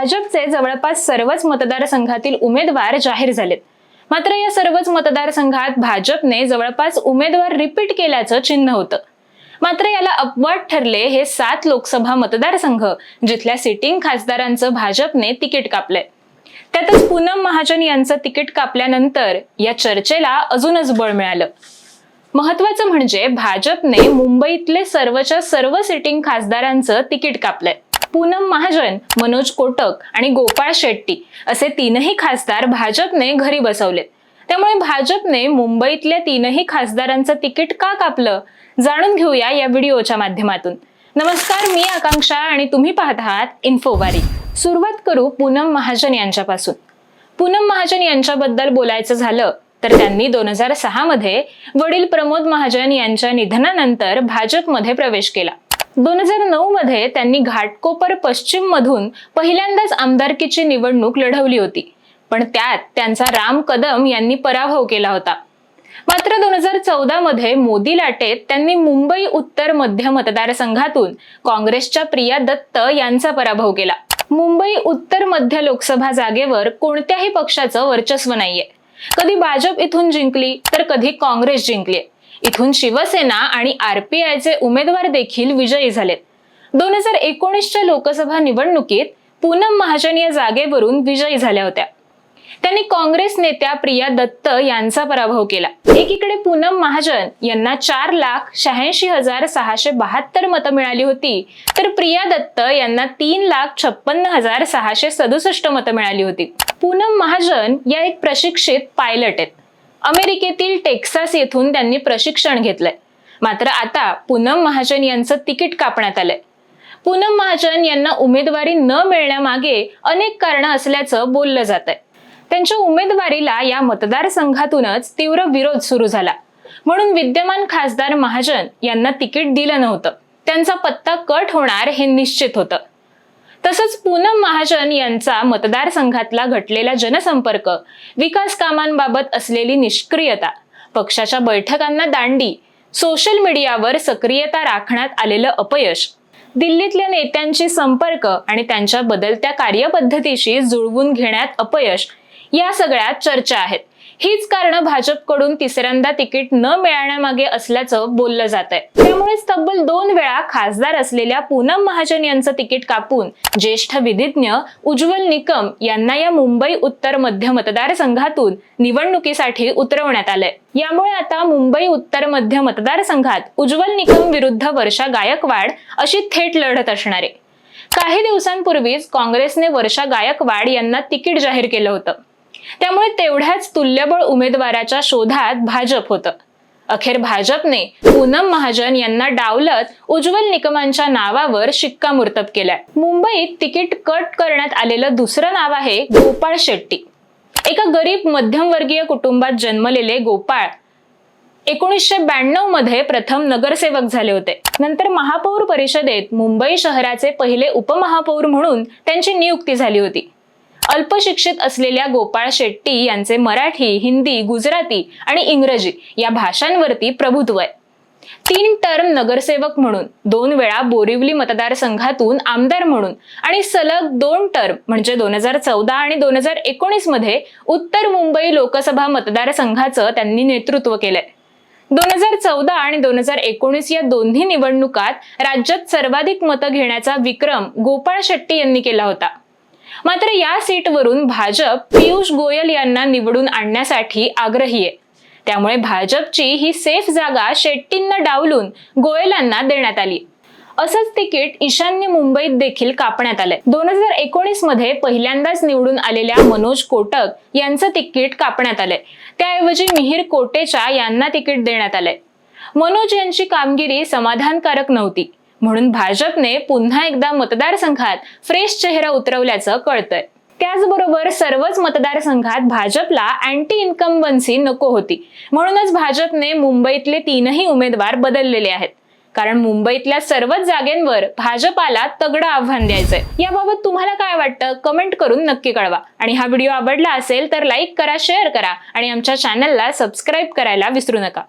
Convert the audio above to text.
भाजपचे जवळपास सर्वच मतदारसंघातील उमेदवार जाहीर झालेत. मात्र या सर्वच मतदारसंघात भाजपने जवळपास उमेदवार रिपीट केल्याचं चिन्ह होतं. मात्र याला अपवाद ठरले हे सात लोकसभा मतदारसंघ जिथल्या सिटिंग खासदारांचं भाजपने तिकीट कापलंय. त्यातच पूनम महाजन यांचं तिकीट कापल्यानंतर या चर्चेला अजूनच बळ मिळालं. महत्वाचं म्हणजे भाजपने मुंबईतले सर्वच्या सर्व सिटिंग खासदारांचं तिकीट कापलंय. पूनम महाजन मनोज कोटक आणि गोपाळ शेट्टी असे तीनही खासदार भाजपने घरी बसवलेत. त्यामुळे भाजपने मुंबईतल्या तीनही खासदारांचं तिकीट का कापलं? जाणून घेऊया या व्हिडिओच्या माध्यमातून. नमस्कार मी आकांक्षा आणि तुम्ही पाहत आहात इन्फोवारी. सुरुवात करू पूनम महाजन यांच्यापासून. पूनम महाजन यांच्याबद्दल बोलायचं झालं तर त्यांनी दोन हजार सहा मध्ये वडील प्रमोद महाजन यांच्या निधनानंतर भाजपमध्ये प्रवेश केला. दोन हजार नऊ मध्ये त्यांनी घाटकोपर पश्चिम मधून पहिल्यांदाच आमदारकीची निवडणूक लढवली होती. पण त्यात त्यांचा राम कदम यांनी पराभव केला होता. मात्र दोन हजार चौदा मध्ये मोदी लाटेत त्यांनी मुंबई उत्तर मध्य मतदारसंघातून काँग्रेसच्या प्रिया दत्त यांचा पराभव केला. मुंबई उत्तर मध्य लोकसभा जागेवर कोणत्याही पक्षाचं वर्चस्व नाहीये. कधी भाजप इथून जिंकली तर कधी काँग्रेस जिंकली. इथून शिवसेना आणि आरपीआयचे उमेदवार देखील विजयी झालेत. दोन हजार एकोणीसच्या लोकसभा निवडणुकीत पूनम महाजन या जागेवरून विजयी झाल्या होत्या. त्यांनी काँग्रेस नेत्या प्रिया दत्त यांचा पराभव केला. एकीकडे पूनम महाजन यांना चार लाख शहाऐंशी हजार सहाशे बहात्तर मतं मिळाली होती तर प्रिया दत्त यांना तीन लाख छप्पन्न हजार सहाशे सदुसष्ट मतं मिळाली होती. पूनम महाजन या एक प्रशिक्षित पायलट आहेत. अमेरिकेतील टेक्सास येथून त्यांनी प्रशिक्षण घेतलंय. मात्र आता पूनम महाजन यांचं तिकीट कापण्यात आलंय. पूनम महाजन यांना उमेदवारी न मिळण्यामागे अनेक कारण असल्याचं बोललं जात आहे त्यांच्या उमेदवारीला या मतदारसंघातूनच तीव्र विरोध सुरू झाला. म्हणून विद्यमान खासदार महाजन यांना तिकीट दिलं नव्हतं. त्यांचा पत्ता कट होणार हे निश्चित होतं. तसंच पूनम महाजन यांचा मतदारसंघातला घटलेला जनसंपर्क विकास कामांबाबत असलेली निष्क्रियता पक्षाच्या बैठकांना दांडी सोशल मीडियावर सक्रियता राखण्यात आलेलं अपयश दिल्लीतल्या नेत्यांशी संपर्क आणि त्यांच्या बदलत्या कार्यपद्धतीशी जुळवून घेण्यात अपयश या सगळ्यात चर्चा आहेत. हीच कारण भाजपकडून तिसऱ्यांदा तिकीट न मिळण्यामागे असल्याचं बोललं जात आहे त्यामुळेच तब्बल दोन वेळा खासदार असलेल्या पूनम महाजन यांचं तिकीट कापून ज्येष्ठ विधिज्ञ उज्ज्वल निकम यांना या मुंबई उत्तर मध्य मतदारसंघातून निवडणुकीसाठी उतरवण्यात आलंय. यामुळे आता मुंबई उत्तर मध्य मतदारसंघात उज्ज्वल निकम विरुद्ध वर्षा गायकवाड अशी थेट लढत असणार. आहे काही दिवसांपूर्वीच काँग्रेसने वर्षा गायकवाड यांना तिकीट जाहीर केलं होतं. त्यामुळे तेवढ्याच तुल्यबळ उमेदवाराच्या शोधात भाजप होतं. अखेर भाजपने पूनम महाजन यांना डावलत उज्ज्वल निकमांच्या नावावर शिक्कामोर्तब केलाय. मुंबईत तिकीट कट करण्यात आलेलं दुसरं नाव आहे गोपाळ शेट्टी. एका गरीब मध्यमवर्गीय कुटुंबात जन्मलेले गोपाळ एकोणीसशे ब्याण्णवमध्ये प्रथम नगरसेवक झाले होते. नंतर महापौर परिषदेत मुंबई शहराचे पहिले उपमहापौर म्हणून त्यांची नियुक्ती झाली होती. अल्पशिक्षित असलेल्या गोपाळ शेट्टी यांचे मराठी हिंदी गुजराती आणि इंग्रजी या भाषांवरती प्रभुत्व आहे. तीन टर्म नगरसेवक म्हणून दोन वेळा बोरिवली मतदारसंघातून आमदार म्हणून आणि सलग दोन टर्म म्हणजे दोन हजार चौदा आणि दोन हजार एकोणीसमध्ये उत्तर मुंबई लोकसभा मतदारसंघाचं त्यांनी नेतृत्व केलंय. दोन हजार चौदा आणि दोन हजार एकोणीस या दोन्ही निवडणुकात राज्यात सर्वाधिक मतं घेण्याचा विक्रम गोपाळ शेट्टी यांनी केला होता. मात्र या सीटवरून भाजप पियुष गोयल यांना निवडून आणण्यासाठी आग्रही आहे. त्यामुळे भाजपची ही सेफ जागा शेट्टींना डावलून गोयलांना देण्यात आली. असंच तिकीट ईशान्य मुंबईत देखील कापण्यात आलंय. दोन हजार एकोणीसमध्ये पहिल्यांदाच निवडून आलेल्या मनोज कोटक यांचं तिकीट कापण्यात आलंय. त्याऐवजी मिहीर कोटेचा यांना तिकीट देण्यात आलंय. मनोज यांची कामगिरी समाधानकारक नव्हती. म्हणून भाजपने पुन्हा एकदा मतदारसंघात फ्रेश चेहरा उतरवल्याचं कळतंय. त्याचबरोबर सर्वच मतदारसंघात भाजपला अँटी इन्कम्बन्सी नको होती. म्हणूनच भाजपने मुंबईतले तीनही उमेदवार बदललेले आहेत. कारण मुंबईतल्या सर्वच जागेंवर भाजपाला तगडं आव्हान द्यायचंय. याबाबत तुम्हाला काय वाटतं? कमेंट करून नक्की कळवा. आणि हा व्हिडिओ आवडला असेल तर लाईक करा शेअर करा आणि आमच्या चॅनलला सबस्क्राईब करायला विसरू नका.